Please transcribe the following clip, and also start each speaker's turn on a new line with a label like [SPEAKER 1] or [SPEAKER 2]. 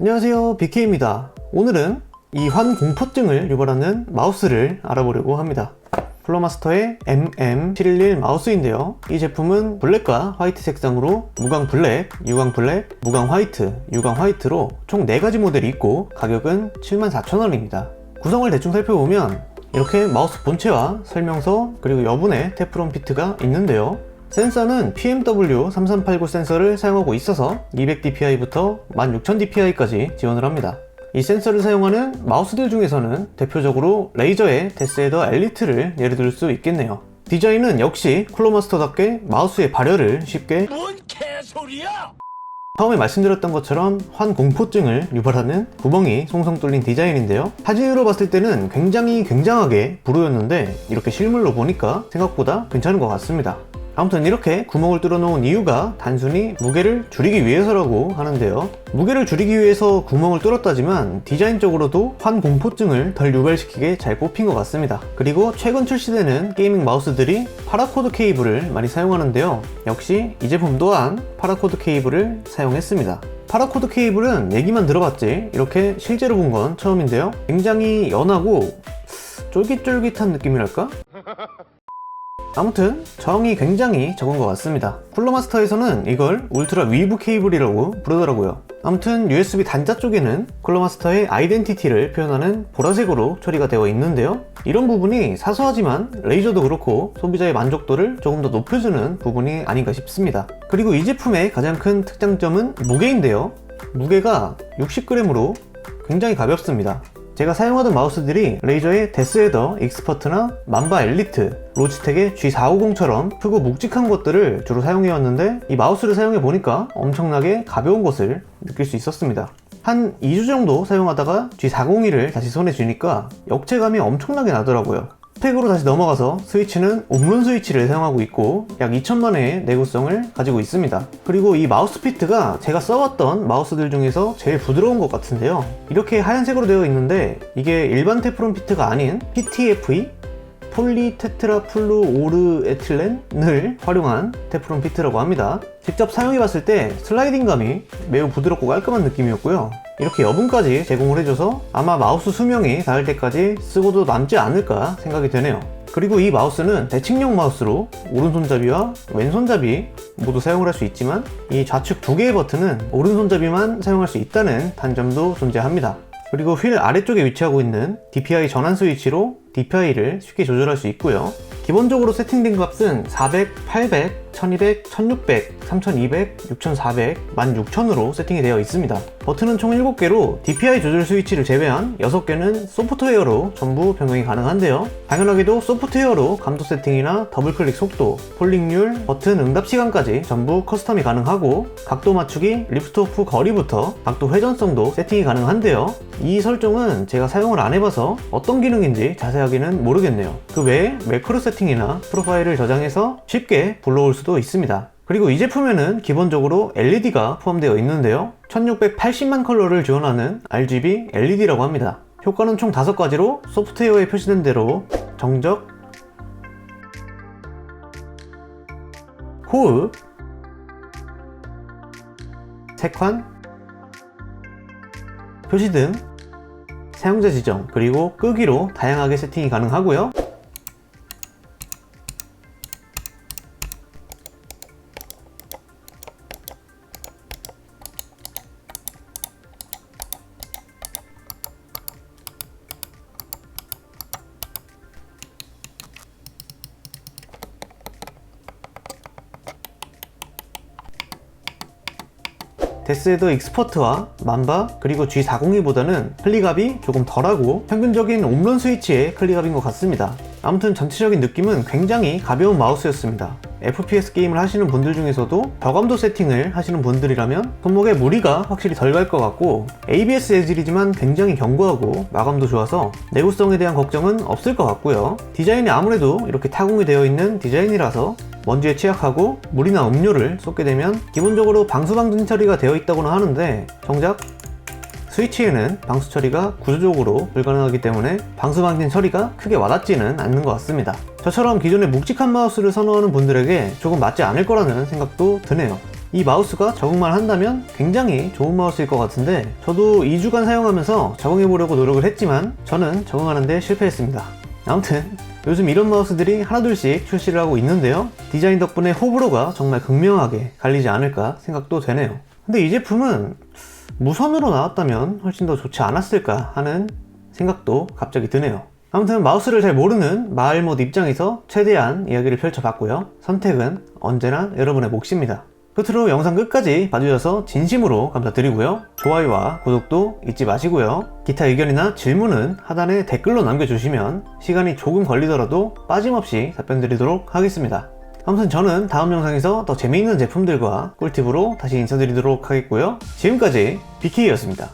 [SPEAKER 1] 안녕하세요 BK입니다. 오늘은 이 환 공포증을 유발하는 마우스를 알아보려고 합니다. 플로마스터의 MM711 마우스인데요. 이 제품은 블랙과 화이트 색상으로 무광 블랙, 유광 블랙, 무광 화이트, 유광 화이트로 총 4가지 모델이 있고 가격은 74,000원입니다. 구성을 대충 살펴보면 이렇게 마우스 본체와 설명서 그리고 여분의 테프론 피트가 있는데요 센서는 PMW3389 센서를 사용하고 있어서 200dpi부터 16000dpi까지 지원을 합니다. 이 센서를 사용하는 마우스들 중에서는 대표적으로 레이저의 데스헤더 엘리트를 예를 들 수 있겠네요. 디자인은 역시 쿨러마스터답게 마우스의 발열을 쉽게
[SPEAKER 2] 뭔 개소리야!
[SPEAKER 1] 처음에 말씀드렸던 것처럼 환공포증을 유발하는 구멍이 송송 뚫린 디자인인데요. 사진으로 봤을 때는 굉장히 굉장하게 부르였는데 이렇게 실물로 보니까 생각보다 괜찮은 것 같습니다. 아무튼 이렇게 구멍을 뚫어 놓은 이유가 단순히 무게를 줄이기 위해서라고 하는데요. 무게를 줄이기 위해서 구멍을 뚫었다지만 디자인적으로도 환공포증을 덜 유발시키게 잘 뽑힌 것 같습니다. 그리고 최근 출시되는 게이밍 마우스들이 파라코드 케이블을 많이 사용하는데요. 역시 이 제품 또한 파라코드 케이블을 사용했습니다. 파라코드 케이블은 얘기만 들어봤지 이렇게 실제로 본 건 처음인데요. 굉장히 연하고 쫄깃쫄깃한 느낌이랄까? 아무튼 저항이 굉장히 적은 것 같습니다. 쿨러마스터에서는 이걸 울트라 위브 케이블이라고 부르더라고요. 아무튼 USB 단자 쪽에는 쿨러마스터의 아이덴티티를 표현하는 보라색으로 처리가 되어 있는데요. 이런 부분이 사소하지만 레이저도 그렇고 소비자의 만족도를 조금 더 높여주는 부분이 아닌가 싶습니다. 그리고 이 제품의 가장 큰 특장점은 무게인데요. 무게가 60g으로 굉장히 가볍습니다 제가 사용하던 마우스들이 레이저의 데스헤더 익스퍼트나 만바 엘리트, 로지텍의 G450처럼 크고 묵직한 것들을 주로 사용해왔는데 이 마우스를 사용해 보니까 엄청나게 가벼운 것을 느낄 수 있었습니다. 한 2주 정도 사용하다가 G401을 다시 손에 쥐니까 역체감이 엄청나게 나더라고요. 스펙으로 다시 넘어가서 스위치는 옴론 스위치를 사용하고 있고 약 2천만의 내구성을 가지고 있습니다. 그리고 이 마우스 피트가 제가 써왔던 마우스들 중에서 제일 부드러운 것 같은데요. 이렇게 하얀색으로 되어 있는데 이게 일반 테프론 피트가 아닌 PTFE 폴리테트라플루오르에틸렌을 활용한 테프론 피트라고 합니다. 직접 사용해봤을 때 슬라이딩감이 매우 부드럽고 깔끔한 느낌이었고요. 이렇게 여분까지 제공을 해줘서 아마 마우스 수명이 닿을 때까지 쓰고도 남지 않을까 생각이 되네요. 그리고 이 마우스는 대칭형 마우스로 오른손잡이와 왼손잡이 모두 사용을 할 수 있지만 이 좌측 두 개의 버튼은 오른손잡이만 사용할 수 있다는 단점도 존재합니다. 그리고 휠 아래쪽에 위치하고 있는 DPI 전환 스위치로 DPI를 쉽게 조절할 수 있고요. 기본적으로 세팅된 값은 400, 800, 1200, 1600, 3200, 6400, 16000으로 세팅이 되어 있습니다. 버튼은 총 7개로 DPI 조절 스위치를 제외한 6개는 소프트웨어로 전부 변경이 가능한데요. 당연하게도 소프트웨어로 감도 세팅이나 더블클릭 속도, 폴링률, 버튼 응답 시간까지 전부 커스텀이 가능하고 각도 맞추기, 리프트 오프 거리부터 각도 회전성도 세팅이 가능한데요. 이 설정은 제가 사용을 안 해봐서 어떤 기능인지 자세하게 는 모르겠네요. 그 외에 매크로 세팅이나 프로파일을 저장해서 쉽게 불러올 수도 있습니다. 그리고 이 제품에는 기본적으로 LED가 포함되어 있는데요. 1680만 컬러를 지원하는 RGB LED라고 합니다. 효과는 총 5가지로 소프트웨어에 표시된 대로 정적, 호흡, 색환, 표시 등 사용자 지정 그리고 끄기로 다양하게 세팅이 가능하고요. 데스헤더 익스퍼트와 만바 그리고 G402보다는 클릭압이 조금 덜하고 평균적인 옴런 스위치의 클릭압인 것 같습니다. 아무튼 전체적인 느낌은 굉장히 가벼운 마우스였습니다. FPS 게임을 하시는 분들 중에서도 저감도 세팅을 하시는 분들이라면 손목에 무리가 확실히 덜 갈 것 같고 ABS 재질이지만 굉장히 견고하고 마감도 좋아서 내구성에 대한 걱정은 없을 것 같고요. 디자인이 아무래도 이렇게 타공이 되어 있는 디자인이라서 먼지에 취약하고 물이나 음료를 쏟게 되면 기본적으로 방수 방진 처리가 되어 있다고는 하는데 정작 스위치에는 방수 처리가 구조적으로 불가능하기 때문에 방수 방진 처리가 크게 와닿지는 않는 것 같습니다. 저처럼 기존의 묵직한 마우스를 선호하는 분들에게 조금 맞지 않을 거라는 생각도 드네요. 이 마우스가 적응만 한다면 굉장히 좋은 마우스일 것 같은데 저도 2주간 사용하면서 적응해보려고 노력을 했지만 저는 적응하는데 실패했습니다. 아무튼 요즘 이런 마우스들이 하나둘씩 출시를 하고 있는데요. 디자인 덕분에 호불호가 정말 극명하게 갈리지 않을까 생각도 되네요. 근데 이 제품은 무선으로 나왔다면 훨씬 더 좋지 않았을까 하는 생각도 갑자기 드네요. 아무튼 마우스를 잘 모르는 마을못 입장에서 최대한 이야기를 펼쳐봤고요. 선택은 언제나 여러분의 몫입니다. 끝으로 영상 끝까지 봐주셔서 진심으로 감사드리고요. 좋아요와 구독도 잊지 마시고요. 기타 의견이나 질문은 하단에 댓글로 남겨주시면 시간이 조금 걸리더라도 빠짐없이 답변 드리도록 하겠습니다. 아무튼 저는 다음 영상에서 더 재미있는 제품들과 꿀팁으로 다시 인사드리도록 하겠고요. 지금까지 BK였습니다.